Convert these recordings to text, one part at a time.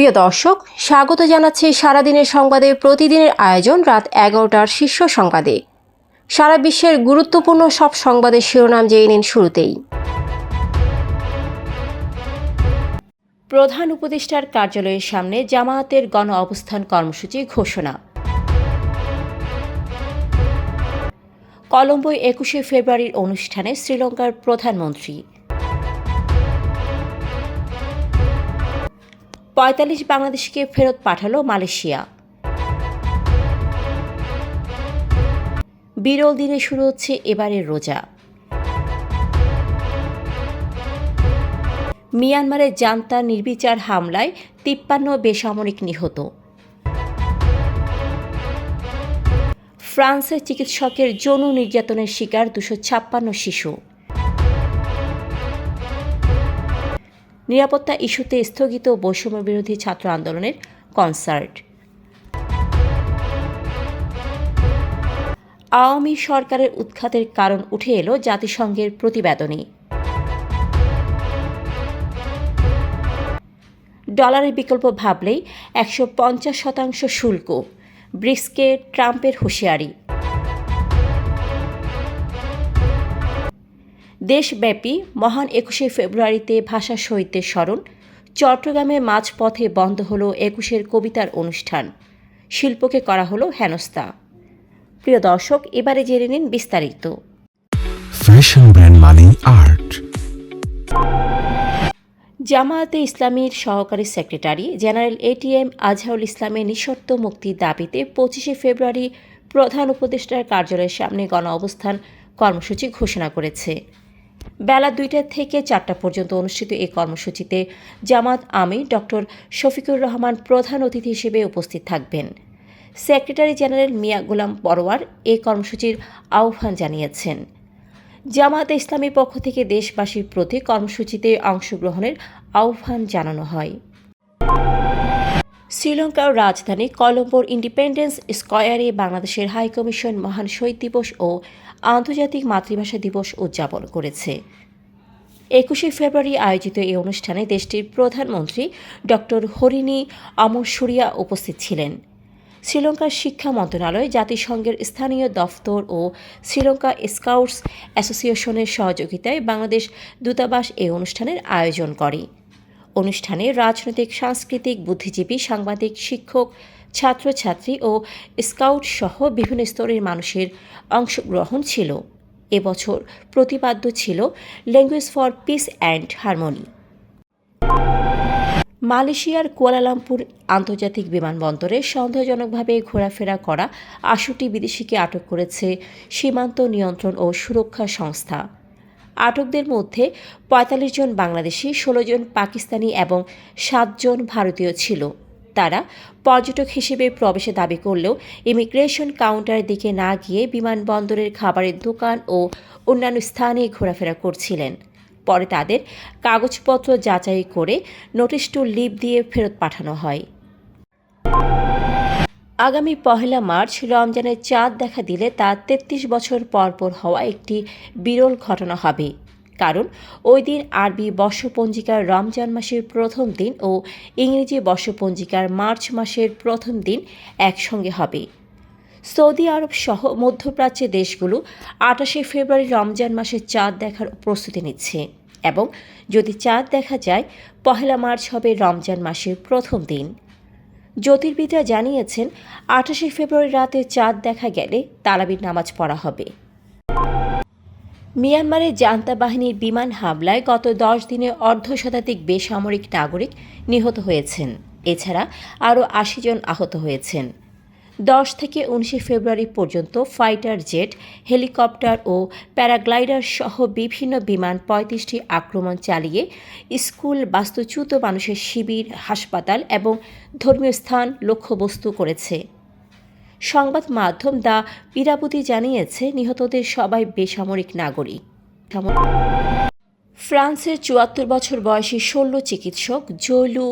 প্রিয় দর্শক, স্বাগত জানাচ্ছি সারাদিনের সংবাদে। প্রতিদিনের আয়োজন রাত এগারোটার শীর্ষ সংবাদে। সারা বিশ্বের গুরুত্বপূর্ণ সব সংবাদের শিরোনাম জেনে নিন শুরুতেই। প্রধান উপদেষ্টার কার্যালয়ের সামনে জামায়াতের গণ অবস্থান কর্মসূচি ঘোষণা। কলম্বোয় একুশে ফেব্রুয়ারির অনুষ্ঠানে শ্রীলঙ্কার প্রধানমন্ত্রী পঁয়তাল্লিশ বাংলাদেশকে ফেরত পাঠালো মালয়েশিয়া। বিরল দিনে শুরু হচ্ছে এবারের রোজা। মিয়ানমারের জান্তা নির্বিচার হামলায় তিপ্পান্ন বেসামরিক নিহত। ফ্রান্সের চিকিৎসকের যৌন নির্যাতনের শিকার দুশো ছাপ্পান্ন শিশু। নিরাপত্তা ইস্যুতে স্থগিত বৈষম্য বিরোধী ছাত্র আন্দোলনের কনসার্ট। আওয়ামী সরকারের উৎখাতের কারণ উঠে এলো জাতিসংঘের প্রতিবেদনে। ডলারের বিকল্প ভাবলেই একশো পঞ্চাশ শতাংশ শুল্ক, ব্রিক্সকে ট্রাম্পের হুঁশিয়ারি। দেশব্যাপী মহান একুশে ফেব্রুয়ারিতে ভাষা শহীদদের স্মরণ চট্টগ্রামে মাঝপথে বন্ধ হলো একুশের কবিতার অনুষ্ঠান। শিল্পকে করা হলো হেনস্থা। প্রিয় দর্শক এবারে জেনে নিন বিস্তারিত। ফ্যাশন ব্র্যান্ড মানে আর্ট জামায়াতে ইসলামীর সহকারী সেক্রেটারি জেনারেল এটিএম আজহারুল ইসলামের নিঃশর্ত মুক্তির দাবিতে পঁচিশে ফেব্রুয়ারি প্রধান উপদেষ্টার কার্যালয়ের সামনে গণ অবস্থান কর্মসূচি ঘোষণা করেছে। বেলা দুইটা থেকে চারটা পর্যন্ত অনুষ্ঠিত এই কর্মসূচিতে জামাত আমির, ডক্টর শফিকুর রহমান প্রধান অতিথি হিসেবে উপস্থিত থাকবেন। সেক্রেটারি জেনারেল মিয়া গোলাম পরোয়ার এই কর্মসূচির আহ্বান জানিয়েছেন। জামাত ইসলামীর পক্ষ থেকে দেশবাসীর প্রতি কর্মসূচিতে অংশগ্রহণের আহ্বান জানানো হয়। শ্রীলঙ্কার রাজধানী কলম্বোর ইন্ডিপেন্ডেন্স স্কয়ারে বাংলাদেশের হাইকমিশন মহান শহীদ দিবস ও আন্তর্জাতিক মাতৃভাষা দিবস উদযাপন করেছে। একুশে ফেব্রুয়ারি আয়োজিত এই অনুষ্ঠানে দেশটির প্রধানমন্ত্রী ডক্টর হরিণী অমর সুরিয়া উপস্থিত ছিলেন। শ্রীলঙ্কার শিক্ষা মন্ত্রণালয়, জাতিসংঘের স্থানীয় দফতর ও শ্রীলঙ্কা স্কাউটস অ্যাসোসিয়েশনের সহযোগিতায় বাংলাদেশ দূতাবাস এই অনুষ্ঠানের আয়োজন করে। অনুষ্ঠানে রাজনৈতিক, সাংস্কৃতিক, বুদ্ধিজীবী, সাংবাদিক, শিক্ষক, ছাত্রছাত্রী ও স্কাউট সহ বিভিন্ন স্তরের মানুষের অংশগ্রহণ ছিল। এবছর প্রতিপাদ্য ছিল language for peace and harmony মালয়েশিয়ার কুয়ালালামপুর আন্তর্জাতিক বিমানবন্দরে সন্দেহজনকভাবে ঘোরাফেরা করা আশুটি বিদেশিকে আটক করেছে সীমান্ত নিয়ন্ত্রণ ও সুরক্ষা সংস্থা। আটকদের মধ্যে পঁয়তাল্লিশ জন বাংলাদেশি, ষোলো জন পাকিস্তানি এবং সাতজন ভারতীয় ছিল। তারা পর্যটক হিসেবে প্রবেশে দাবি করলেও ইমিগ্রেশন কাউন্টারের দিকে না গিয়ে বিমানবন্দরের খাবারের দোকান ও অন্যান্য স্থানে ঘোরাফেরা করছিলেন। পরে তাদের কাগজপত্র যাচাই করে নোটিশ টু লিভ দিয়ে ফেরত পাঠানো হয়। আগামী পহেলা মার্চ রমজানের চাঁদ দেখা দিলে তা তেত্রিশ বছর পর পর হওয়া একটি বিরল ঘটনা হবে। কারণ, ওই দিন আরবি বর্ষপঞ্জিকার রমজান মাসের প্রথম দিন ও ইংরেজি বর্ষপঞ্জিকার মার্চ মাসের প্রথম দিন একসঙ্গে হবে। সৌদি আরব সহ মধ্যপ্রাচ্যের দেশগুলো আটাশে ফেব্রুয়ারি রমজান মাসের চাঁদ দেখার প্রস্তুতি নিচ্ছে এবং যদি চাঁদ দেখা যায়, পহেলা মার্চ হবে রমজান মাসের প্রথম দিন। জ্যোতির্বিদরা জানিয়েছেন, আঠাশে ফেব্রুয়ারি রাতে চাঁদ দেখা গেলে তারাবির নামাজ পড়া হবে। মিয়ানমারের জান্তা বাহিনীর বিমান হামলায় গত দশ দিনে অর্ধ শতাধিক বেসামরিক নাগরিক নিহত হয়েছেন। এছাড়া আরও আশি জন আহত হয়েছেন। দশ থেকে উনিশে ফেব্রুয়ারি পর্যন্ত ফাইটার জেট, হেলিকপ্টার ও প্যারাগ্লাইডার সহ বিভিন্ন বিমান পঁয়ত্রিশটি আক্রমণ চালিয়ে স্কুল বাস্তুচ্যুত মানুষের শিবির, হাসপাতাল এবং ধর্মীয় স্থান লক্ষ্যবস্তু করেছে। সংবাদ মাধ্যম দ্য ইরাবতী জানিয়েছে, নিহতদের সবাই বেসামরিক নাগরিক। ফ্রান্সের চুয়াত্তর বছর বয়সী শল্য চিকিৎসক জৈলু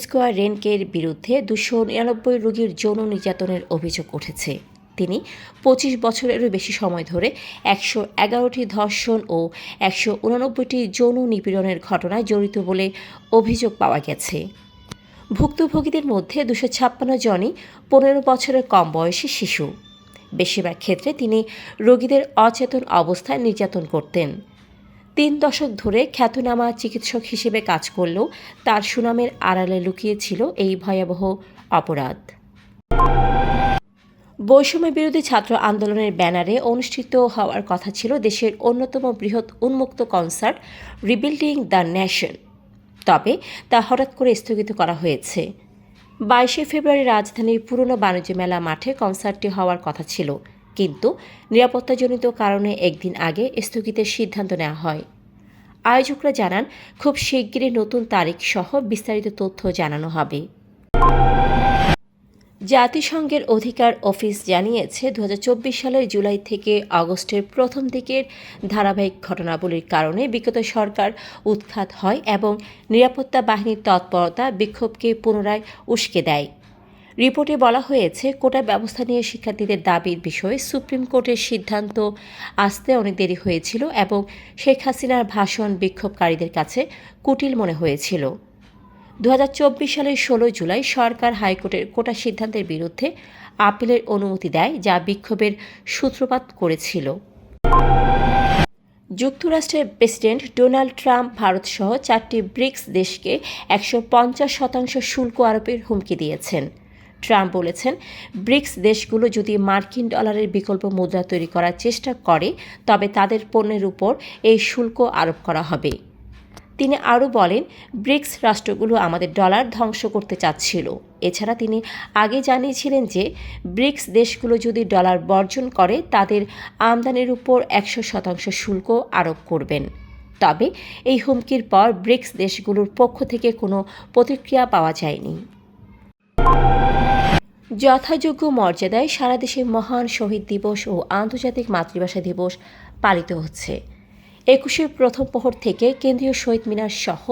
স্কোয়ার রেনকের বিরুদ্ধে দুশো নিরানব্বই রোগীর যৌন নির্যাতনের অভিযোগ উঠেছে। তিনি পঁচিশ বছরেরও বেশি সময় ধরে একশো এগারোটি ধর্ষণ ও একশো উনানব্বইটি যৌন নিপীড়নের ঘটনায় জড়িত বলে অভিযোগ পাওয়া গেছে। ভুক্তভোগীদের মধ্যে দুশো ছাপ্পান্ন জনই পনেরো বছরের কম বয়সী শিশু। বেশিরভাগ ক্ষেত্রে তিনি রোগীদের অচেতন অবস্থায় নির্যাতন করতেন। তিন দশক ধরে খ্যাতনামা চিকিৎসক হিসেবে কাজ করলেও তার সুনামের আড়ালে লুকিয়েছিল এই ভয়াবহ অপরাধ। বৈষম্য বিরোধী ছাত্র আন্দোলনের ব্যানারে অনুষ্ঠিত হওয়ার কথা ছিল দেশের অন্যতম বৃহৎ উন্মুক্ত কনসার্ট রিবিল্ডিং দ্য নেশন। তবে তা হঠাৎ করে স্থগিত করা হয়েছে। বাইশে ফেব্রুয়ারি রাজধানীর পুরনো বাণিজ্য মেলা মাঠে কনসার্টটি হওয়ার কথা ছিল। কিন্তু নিরাপত্তাজনিত কারণে একদিন আগে স্থগিতের সিদ্ধান্ত নেওয়া হয়। আয়োজকরা জানান, খুব শিগগিরই নতুন তারিখ সহ বিস্তারিত তথ্য জানানো হবে। জাতিসংঘের অধিকার অফিস জানিয়েছে দু হাজার চব্বিশ সালের জুলাই থেকে আগস্টের প্রথম দিকের ধারাবাহিক ঘটনাবলীর কারণে বিগত সরকার উৎখাত হয় এবং নিরাপত্তা বাহিনীর তৎপরতা বিক্ষোভকে পুনরায় উস্কে দেয়। রিপোর্টে বলা হয়েছে, কোটা ব্যবস্থা নিয়ে শিক্ষার্থীদের দাবির বিষয়ে সুপ্রিম কোর্টের সিদ্ধান্ত আসতে অনেক দেরি হয়েছিল এবং শেখ হাসিনার ভাষণ বিক্ষোভকারীদের কাছে কুটিল মনে হয়েছিল। দু হাজার চব্বিশ সালের ষোলো জুলাই সরকার হাইকোর্টের কোটা সিদ্ধান্তের বিরুদ্ধে আপিলের অনুমতি দেয়, যা বিক্ষোভের সূত্রপাত করেছিল। যুক্তরাষ্ট্রের প্রেসিডেন্ট ডোনাল্ড ট্রাম্প ভারতসহ চারটি ব্রিক্স দেশকে একশো পঞ্চাশ শতাংশ শুল্ক আরোপের হুমকি দিয়েছেন। ট্রাম্প বলেছেন, ব্রিক্স দেশগুলো যদি মার্কিন ডলারের বিকল্প মুদ্রা তৈরি করার চেষ্টা করে, তবে তাদের পণ্যের উপর এই শুল্ক আরোপ করা হবে। তিনি আরও বলেন, ব্রিক্স রাষ্ট্রগুলো আমাদের ডলার ধ্বংস করতে চাচ্ছিল। এছাড়া তিনি আগে জানিয়েছিলেন যে, ব্রিক্স দেশগুলো যদি ডলার বর্জন করে, তাদের আমদানির উপর একশো শতাংশ শুল্ক আরোপ করবেন। তবে এই হুমকির পর ব্রিক্স দেশগুলোর পক্ষ থেকে কোনো প্রতিক্রিয়া পাওয়া যায়নি। যথাযোগ্য মর্যাদায় সারা দেশে মহান শহীদ দিবস ও আন্তর্জাতিক মাতৃভাষা দিবস পালিত হচ্ছে। একুশের প্রথম প্রহর থেকে কেন্দ্রীয় শহীদ মিনার সহ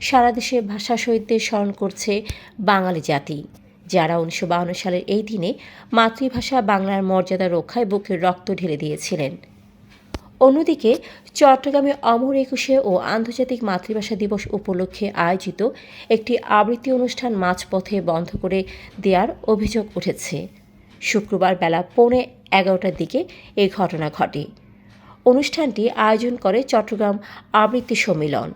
সারা দেশে ভাষা শহীদদের স্মরণ করছে বাঙালি জাতি, যারা উনিশশো সালের এই দিনে মাতৃভাষা বাংলার মর্যাদা রক্ষায় বুকের রক্ত ঢেলে দিয়েছিলেন। অন্যদিকে, চট্টগ্রামে অমর একুশে ও আন্তর্জাতিক মাতৃভাষা দিবস উপলক্ষে আয়োজিত একটি আবৃত্তি অনুষ্ঠান মাঝপথে বন্ধ করে দেওয়ার অভিযোগ উঠেছে। শুক্রবার বেলা পৌনে এগারোটার দিকে এই ঘটনা ঘটে। অনুষ্ঠানটি আয়োজন করে চট্টগ্রাম আবৃত্তি সম্মিলন।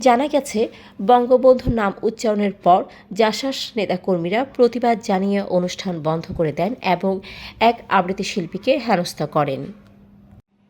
জানা গেছে, বঙ্গবন্ধুর নাম উচ্চারণের পর জাসাস নেতাকর্মীরা প্রতিবাদ জানিয়ে অনুষ্ঠান বন্ধ করে দেন এবং এক আবৃত্তি শিল্পীকে হেনস্থা করেন।